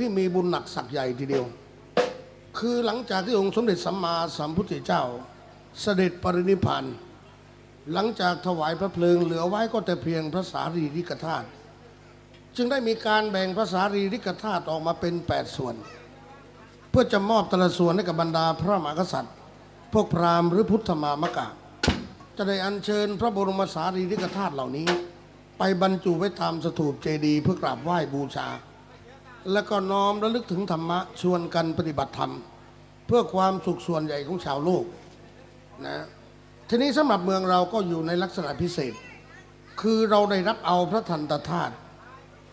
ที่มีบุญหนักสักใหญ่ทีเดียว คือหลังจากที่องค์สมเด็จสัมมาสัมพุทธเจ้า เสด็จปรินิพพานหลังจากถวายพระเพลิงเหลือไว้ก็แต่เพียงพระสารีริกธาตุจึงได้มีการแบ่งพระสารีริกธาตุออกมาเป็น 8 ส่วน เพื่อจะมอบแต่ละส่วนให้กับบรรดาพระมหากษัตริย์ พวกพราหมณ์หรือพุทธมามกะ จะได้อัญเชิญพระบรมสารีริกธาตุเหล่านี้ ไปบรรจุไว้ตามสถูปเจดีย์เพื่อกราบไหว้บูชา แล้วก็น้อมระลึกถึงธรรมะชวนกันปฏิบัติธรรม เพื่อความสุขส่วนใหญ่ของชาวโลกนะทีนี้สำหรับเมืองเราก็อยู่ในลักษณะพิเศษ คือเราได้รับเอาพระทันตธาตุ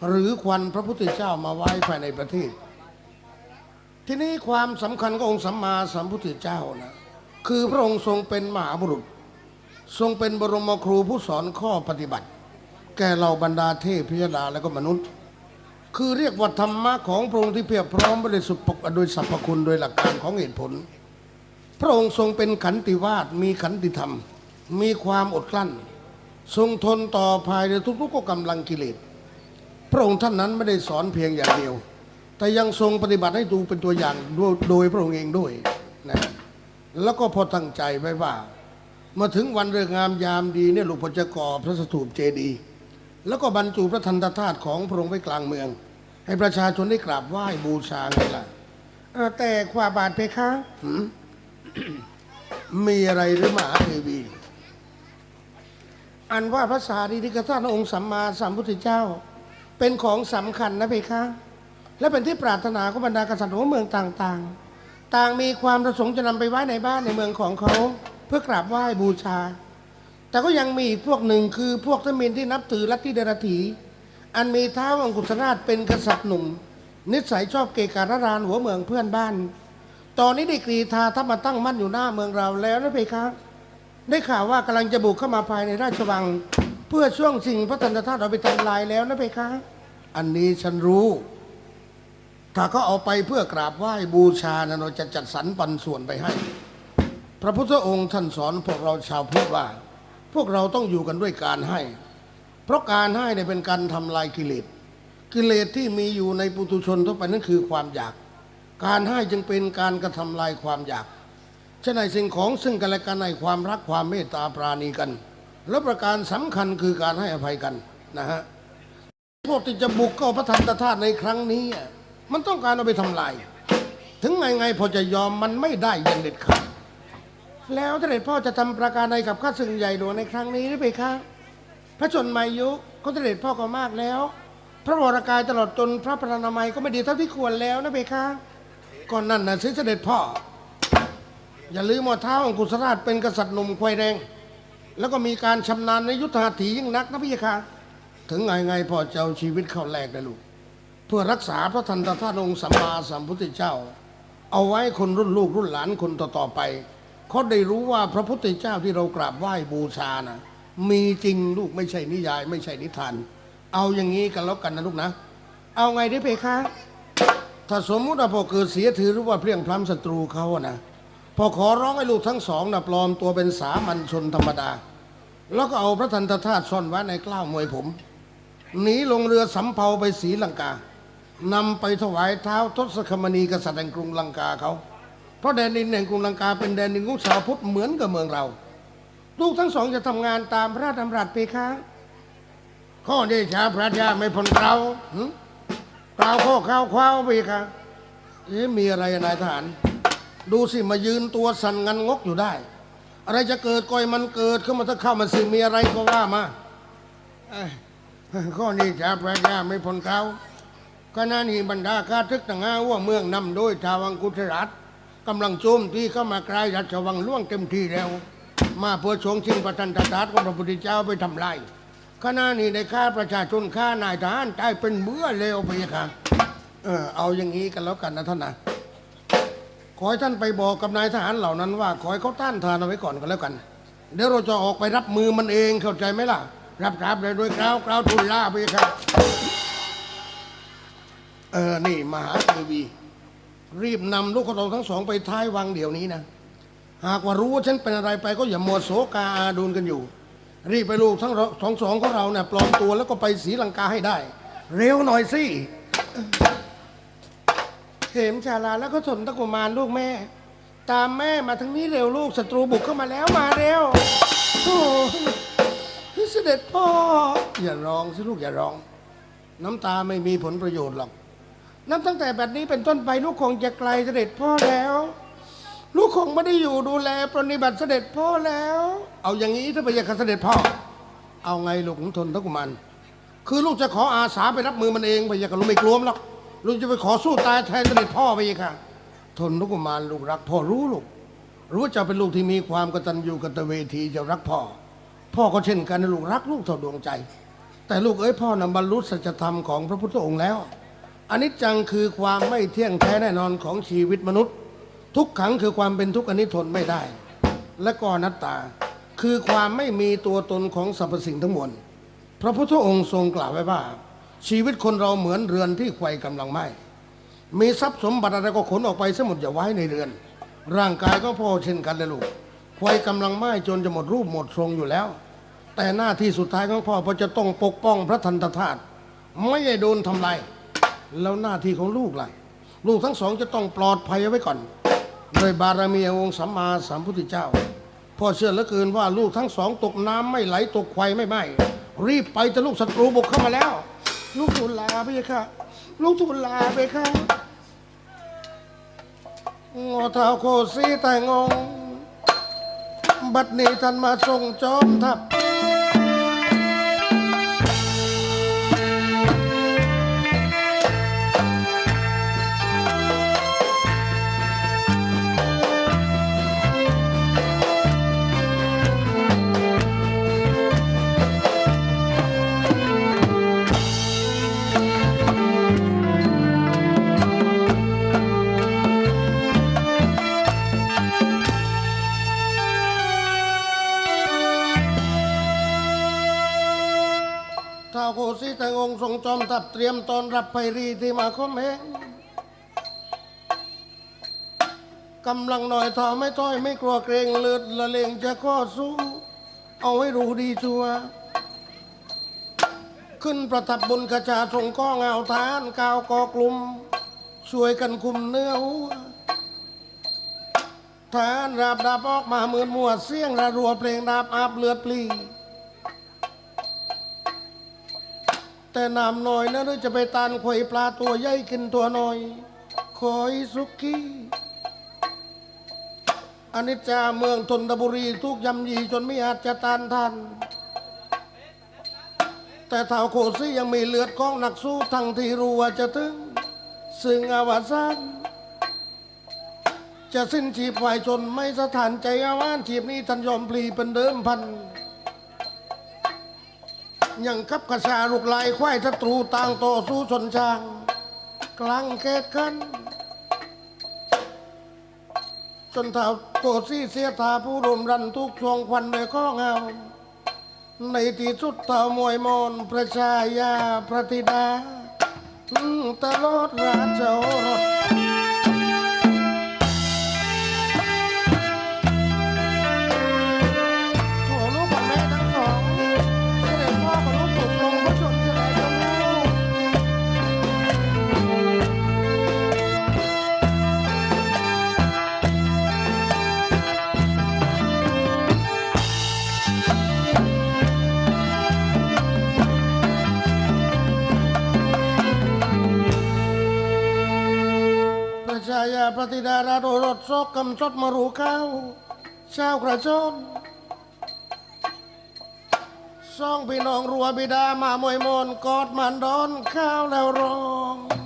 หรือควันพระพุทธเจ้ามาไว้ภายในประเทศ ทีนี้ความสำคัญขององค์สัมมาสัมพุทธเจ้านะคือพระองค์ทรงเป็นมหาบุรุษ ทรงเป็นบรมครูผู้สอนข้อปฏิบัติ แก่เหล่าบรรดาเทพพิยดาและก็มนุษย์ คือเรียกว่าธรรมะของพระองค์ที่เพียบพร้อมบริสุทธิ์ปกโดยสรรพคุณโดยหลักการของเหตุผล พระองค์ทรงเป็นขันติวาสมีขันติธรรม มีความอดกลั้น ทรงทนต่อภายในทุกๆก็กำลังกิเลสพระองค์ท่านนั้นไม่ได้สอนเพียงอย่างเดียว แต่ยังทรงปฏิบัติให้ดูเป็นตัวอย่างโดยพระองค์เองด้วยนะแล้วก็พอตั้งใจไว้ว่า มาถึงวันเรื่องงามยามดีเนี่ยหลวงพ่อจะก่อพระสถูปเจดีย์ แล้วก็บรรจุพระทันตธาตุของพระองค์ไว้กลางเมือง ให้ประชาชนได้กราบไหว้บูชาไงล่ะแต่ความบาทเพคะมีอะไรหรือมหาเทวี อันว่าพระสารีริกธาตุององค์สัมมาสัมพุทธเจ้า เป็นของสำคัญนะเพคะ และเป็นที่ปรารถนาของบรรดากษัตริย์ของเมืองต่างๆ ต่างมีความประสงค์จะนำไปไว้ในบ้านในเมืองของเขา เพื่อกราบไหว้บูชา แต่ก็ยังมีอีกพวกหนึ่งคือพวกทมินที่นับถือลัทธิเดรัจฉีอันมีเท้าองคุสนาถเป็นกษัตริย์หนุ่ม นิสัยชอบเกการารานหัวเมืองเพื่อนบ้าน ตอนนี้ได้กรีธาทัพมาตั้งมั่นอยู่หน้าเมืองเราแล้วนะเพคะได้ข่าวว่ากำลังจะบุกเข้ามาภายในราชวัง เพื่อช่วงสิ่งพระตันตธาตุเอาไปทำลายแล้วนะเพคะ อันนี้ฉันรู้ ถ้าเขาเอาไปเพื่อกราบไหว้บูชานะเราจะจัดสรรปันส่วนไปให้ พระพุทธองค์ท่านสอนพวกเราชาวพุทธว่า พวกเราต้องอยู่กันด้วยการให้ เพราะการให้เนี่ยเป็นการทำลายกิเลส กิเลสที่มีอยู่ในปุถุชนทั่วไปนั่นคือความอยาก การให้จึงเป็นการกระทำลายความอยากฉะนั้นสิ่งของซึ่งกันและกันในความรักความเมตตาปราณีกัน และประการสำคัญคือการให้อภัยกันนะฮะ พวกที่จะบุกเข้าพระทันตธาตุในครั้งนี้อะมันต้องการเอาไปทำลาย ถึงไงไงพอจะยอมมันไม่ได้อย่างเด็ดขาด แล้วเสด็จพ่อจะทำประการใดกับข้าศึกใหญ่หลวงในครั้งนี้หรือเปล่าคะพระชนมายุเขาเสด็จพ่อก็มากแล้ว พระวรากายตลอดจนพระพรรณนามัยก็ไม่ดีเท่าที่ควรแล้วนะเบคะก่อนนั่นนะสิเสด็จพ่อ อย่าลืมว่าเท้าของกุศราชเป็นกษัตริย์หนุ่มควายแดงแล้วก็มีการชำนาญในยุทธหัตถียิ่งนักนะพี่คะถึงไงไงพ่อจะเอาชีวิตเข้าแลกนะลูกเพื่อรักษาพระทันตธาตุองค์สัมมาสัมพุทธเจ้า เอาไว้คนรุ่นลูกรุ่นหลานคนต่อๆไป เขาได้รู้ว่าพระพุทธเจ้าที่เรากราบไหว้บูชานะมีจริงลูกไม่ใช่นิยาย ไม่ใช่นิทาน เอาอย่างนี้กันแล้วกันนะลูกนะ เอาไงด้เพคะถ้าสมมุติว่าพ่อเกิดเสียถือหรือว่าเพลียงพล้ำศัตรูเขาอะนะพ่อขอร้องให้ลูกทั้งสองนะปลอมตัวเป็นสามัญชนธรรมดา แล้วก็เอาพระทันตธาตุซ่อนไว้ในกล้าวมวยผมหนีลงเรือสำเภาไปศรีลังกานำไปถวายเท้าทศคมณีกษัตริย์แห่งกรุงลังกาเขา เพราะแดนดินแห่งกรุงลังกาเป็นแดนดินของชาวพุทธเหมือนกับเมืองเรา ลูกทั้งสองจะทำงานตามพระราชดำรัสเพคะข้อเดชาพระยาไม่พ้นเราหึกล่าวข้อข้าวคว้าวเพคะเอ๊ะมีอะไรนายทหาร ดูสิมายืนตัวสั่นงันงกอยู่ได้ อะไรจะเกิดก็ให้มันเกิดเข้ามาถ้าเข้ามาสิมีอะไรก็ว่ามาข้อนี้จะพระยาไม่พ้นเขาขณะนี้บรรดาข้าทึกต่างหาว่าเมืองนำโดยชาวอังกุตรัฐ กำลังโจมที่เข้ามากลายรัชวังล่วงเต็มที่แล้ว มาเพื่อชงชิงประทันตรัฐของพระพุทธเจ้าไปทำลายขณะนี้ในข้าประชาชนข้านายทหารตายเป็นเบื่อเลวไปค่ะเออเอาอย่างนี้กันแล้วกันนะท่านนะขอให้ท่านไปบอกกับนายทหารเหล่านั้นว่าขอให้เขาต้านทานเอาไว้ก่อนก็แล้วกัน เดี๋ยวเราจะออกไปรับมือมันเองเข้าใจไหมล่ะ รับรับเลยโดยกล่าวกล่าวทุนล่าไปครับเออนี่มหาเทวี รีบนำลูกของเราทั้งสองไปท้ายวังเดี๋ยวนี้นะ หากว่ารู้ว่าฉันเป็นอะไรไปก็อย่ามัวโศกาอาดูนกันอยู่ รีบไปลูกทั้งสองสองของเราเนี่ยปลอมตัวแล้วก็ไปศรีลังกาให้ได้ เร็วหน่อยสิเข็มชาลาแล้วก็สนตะกุมารลูกแม่ ตามแม่มาทั้งนี้เร็วลูกศัตรูบุกเข้ามาแล้วมาเร็วโอ้เสด็จพ่ออย่าร้องสิลูกอย่าร้อง น้ำตาไม่มีผลประโยชน์หรอก นับตั้งแต่บัดนี้เป็นต้นไปลูกคงจะไกลเสด็จพ่อแล้ว ลูกคงไม่ได้อยู่ดูแลปรนิบัติเสด็จพ่อแล้ว เอาอย่างนี้ถ้าไปอยากเสด็จพ่อ เอาไงลูกของทนทกุมัน คือลูกจะขออาสาไปรับมือมันเองไปอยากกับลูกไม่กลัวมหรอกลูกจะไปขอสู้ตายแทนเสด็จพ่อไปอีกค่ะ ทนทกุมารลูกรักพ่อรู้ลูกรู้ว่าเจะเป็นลูกที่มีความกตัญญูกตเวทีจะรักพ่อ พ่อก็เช่นกันลูกรักลูกเท่าดวงใจ แต่ลูกเอ้ยพ่อนำบรรลุสัจธรรมของพระพุทธองค์แล้ว อนิจจังคือความไม่เที่ยงแท้แน่นอนของชีวิตมนุษย์ ทุกขังคือความเป็นทุกข์อันนี้ทนไม่ได้ และก็อนัตตา คือความไม่มีตัวตนของสรรพสิ่งทั้งมวลพระพุทธองค์ทรงกล่าวไว้ว่า ชีวิตคนเราเหมือนเรือนที่ไฟกำลังไหม้มีทรัพย์สมบัติอะไรก็ขนออกไปสมุดอย่าไว้ในเรือน ร่างกายก็พ่อเช่นกันเลยลูกไฟกำลังไหม้จนจะหมดรูปหมดทรงอยู่แล้ว แต่หน้าที่สุดท้ายของพ่อพ่อจะต้องปกป้องพระทันตธาตุไม่ให้โดนทำลาย แล้วหน้าที่ของลูกล่ะลูกทั้งสองจะต้องปลอดภัยเอาไว้ก่อนโดยบารมีองค์สัมมาสัมพุทธเจ้าพ่อเชื่อเหลือเกินว่าลูกทั้งสองตกน้ำไม่ไหลตกไฟไม่ไหม้รีบไปจะลูกศัตรูบุกเข้ามาแล้ว ลูกทูลลาไปค่ะ ลูกทูลลาไปค่ะงอเท้าโคสีแต่งง บัดนี้ท่านมาทรงจอมทัพ สีแต่งงทรงจอมทัพเตรียมตอนรับไพรีที่มาคมเองกำลังหน่อยทอไม่ต้อยไม่กลัวเกรงเลือดละเลงจะข้อสู้ เอาไว้รู้ดีชัว ขึ้นประทับบนกระจาทรงก้องเอาทานกาวกอกลุ่ม ช่วยกันคุมเนื้อหัวทานราบดาบออกมาเหมือนมัวเสียงระรัวเพลงดาบอาบเลือดปลี แต่น้ำน้อยนะหรือจะไปตานข่อยปลาตัวใหญ่กินตัวน้อยคอยสุกี้อนิจจาเมืองทนบุรีทุกยำยีจนไม่อาจจะตานทัน แต่เท่าโคซี่ยังมีเลือดของหนักสู้ทั้งที่รู้ว่าจะถึง ซึ่งอวสานจะสิ้นชีพวายชนไม่สถานใจอาวานชีพนี้ท่านยอมพลีเป็นเดิมพัน ยังกับกระชาลูกลายควายศัตรูต่างต่อสู้ชนช้าง กลางเกตกันจนเท่าโกซี่เสียทาผู้รวมรันทุกช่วงควันโดยข้อเอาในที่สุดเท่ามวยมอนประชายาพระธิดาตลอดราชโอรส อกกำชดมารูเข้าชากระจนสองพี่น้องรัวบิดามามวยมนกอดมันดอนข้าวแล้วร้อง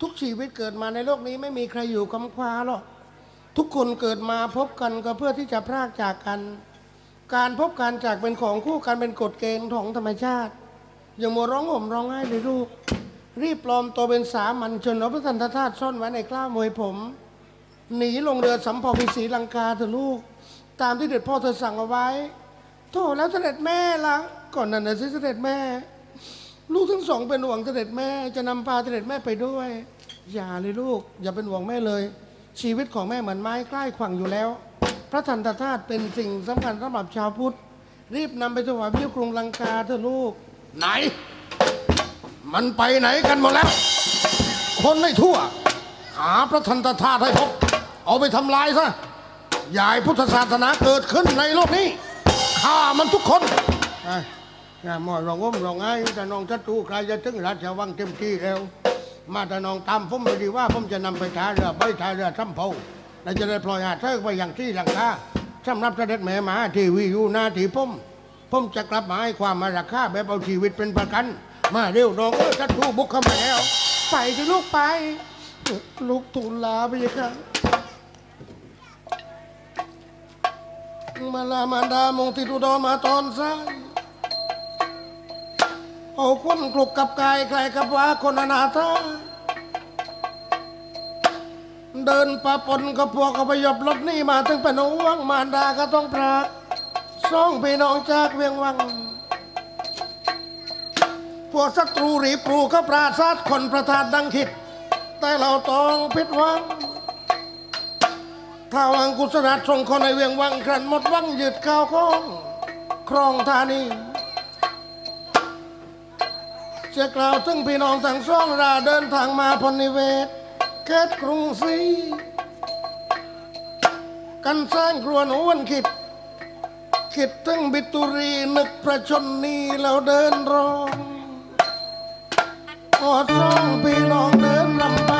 ทุกชีวิตเกิดมาในโลกนี้ไม่มีใครอยู่คำคว้าหรอกทุกคนเกิดมาพบกันก็เพื่อที่จะพรากจากกัน การพบกันจากเป็นของคู่กันเป็นกฎเกณฑ์ของธรรมชาติ อย่ามัวร้องห่มร้องไห้เลยลูกรีบปลอมตัวเป็นสามัญชนเอาพระสันตธาตุซ่อนไว้ในกล้ามวยผม หนีลงเรือสำเภาพิศรีลังกาเถอะลูก ตามที่เด็ดพ่อเธอสั่งเอาไว้โธ่แล้วเสด็จแม่ละก่อนนั้นนะสิเสด็จแม่ ลูกทั้งสองเป็นห่วงเสด็จแม่จะนำพาเสด็จแม่ไปด้วย อย่าเลยลูก อย่าเป็นห่วงแม่เลย ชีวิตของแม่เหมือนไม้ใกล้ขวังอยู่แล้ว พระทันตธาตุเป็นสิ่งสำคัญสำหรับชาวพุทธ รีบนำไปถวายพระกรุงลังกาเถอะลูก ไหน มันไปไหนกันหมดแล้ว คนไม่ทั่ว หาพระทันตธาตุให้พบ เอาไปทำลายซะอย่าให้พุทธศาสนาเกิดขึ้นในโลกนี้ฆ่ามันทุกคนไอ้ อย่าหมอรองอ้มรองไห้แต่น้องจัตุใครจะถึงราชวังเต็มที่แล้ว มาแต่น้องตามผมไปดีว่าผมจะนำไปท่าเรือไปท่าเรือสำเภาและจะได้ปล่อยหาเธอไปอย่างที่ลังกาสำหรับเสด็จแม่หมาที่วีอยู่หน้าที่ผมผมจะกลับมาให้ความมาราคาแบบเอาชีวิตเป็นประกัน มาเร็วน้องเออจัตุบุกเข้ามาแล้ว ไปที่ลูกไป ลูกทูลลาไปเลยค่ะมาลามานดามงติดุดรมาตอนซ้าย เอาคนกลุกกับกายใครกับว่าคนอนาถาเดินปะปนกับพวกเอาไปยบรถนี่มาถึงเป็นห่วงมารดาก็ต้องพรากสองพี่น้องจากเวียงวัง พวกศัตรูหรีปรูเขาปราศาสคนประทานดังคิด แต่เราต้องผิดวังถ้าวังกุศลส่งคนในเวียงวังครันหมดวังหยืดข้าวของครองธานี จะกล่าวถึงพี่น้องทั้งสองราเดินทางมาพนิเวศเขตกรุงศรีกันสร้างครัวหนูวันคิด คิดถึงบิตุรีนึกประชนนีแล้วเดินร้องอดสองพี่น้องเดินรำบาก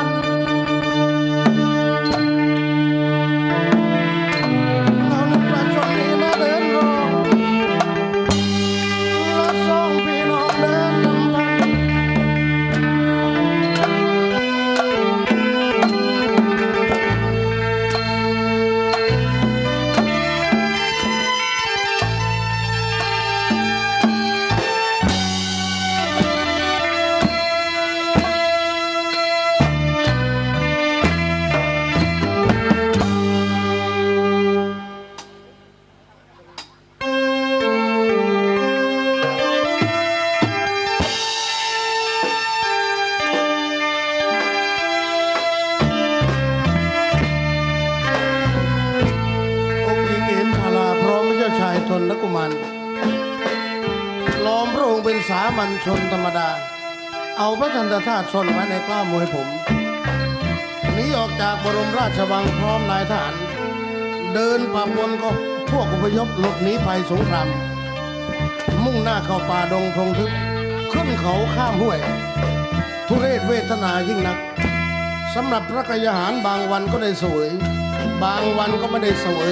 พระทันตธาตุชนไว้ในกล้ามมวยผมหนีออกจากบรมราชวังพร้อมนายทหาร เดินป่าบนก็พวกอพยพหลบหนีภัยสงคราม มุ่งหน้าเข้าป่าดงพงทึบขึ้นเขาข้ามห้วย ทุเรศเวทนายิ่งนักสำหรับพระกยาหารบางวันก็ได้สวย บางวันก็ไม่ได้สวย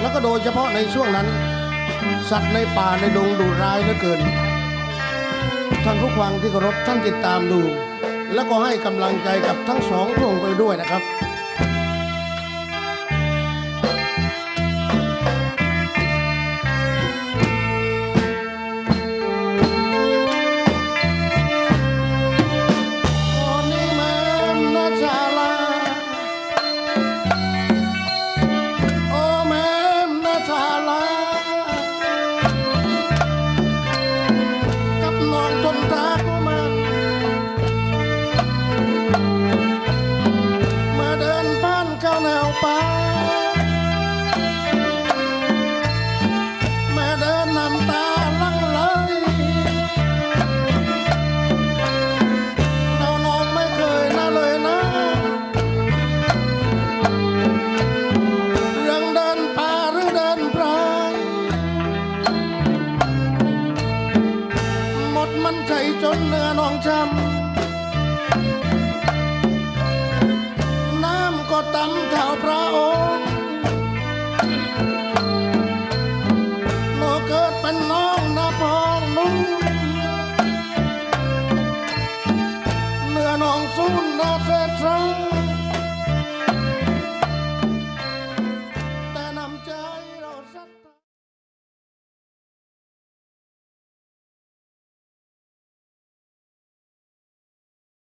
แล้วก็โดยเฉพาะในช่วงนั้น สัตว์ในป่าในดงดุร้ายเหลือเกิน ท่านผู้ฟังที่เคารพท่านติดตามดู และก็ให้กำลังใจกับทั้งสองพระองค์ไปด้วยนะครับ บ้า